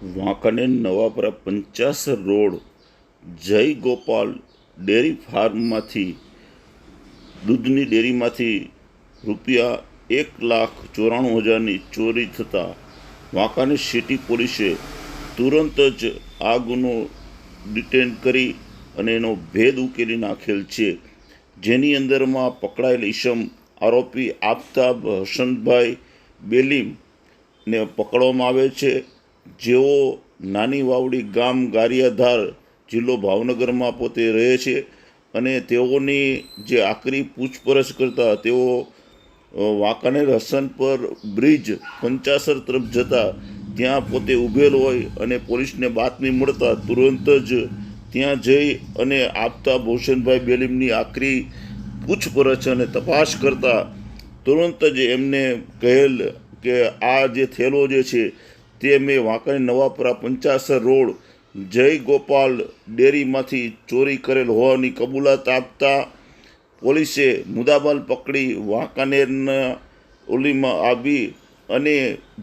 Wankaner Navapara Panchasar road જય Gopal dairy ફાર્મમાંથી દૂધની ડેરીમાંથી રૂપિયા એક લાખ ચોરાણું હજારની ચોરી થતાં વાંકાનેર સિટી પોલીસે તુરંત જ આ ગુનો ડિટેન કરી અને એનો ભેદ ઉકેલી નાખેલ છે. જેની અંદરમાં પકડાયેલ ઈસમ આરોપી આફતાબ હસનભાઈ બેલીમને પકડવામાં આવે છે. જેઓ નાની વાવડી ગામ ગારિયાધાર જિલ્લો ભાવનગરમાં પોતે રહે છે અને તેઓની જે આકરી પૂછપરછ કરતા તેઓ વાંકાનેર હસન પર બ્રિજ પંચાસર તરફ જતા ત્યાં પોતે ઊભેલ હોય અને પોલીસને બાતમી મળતા તુરંત જ ત્યાં જઈ અને આપતા ભૂષણભાઈ બેલીમની આકરી પૂછપરછ અને તપાસ કરતા તુરંત જ એમને કહેલ કે આ જે થેલો જે છે તે મેં વાંકાનેર નવાપરા પંચાસર રોડ જય ગોપાલ ડેરીમાંથી ચોરી કરેલ હોવાની કબૂલાત આપતા પોલીસે મુદાબાલ પકડી વાંકાનેરના ઓલીમાં આવી અને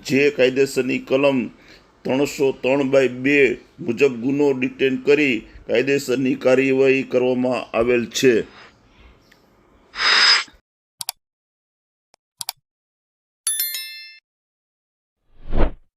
જે કાયદેસરની કલમ ત્રણસો ત્રણ બાય બે મુજબ ગુનો ડિટેન કરી કાયદેસરની કાર્યવાહી કરવામાં આવેલ છે.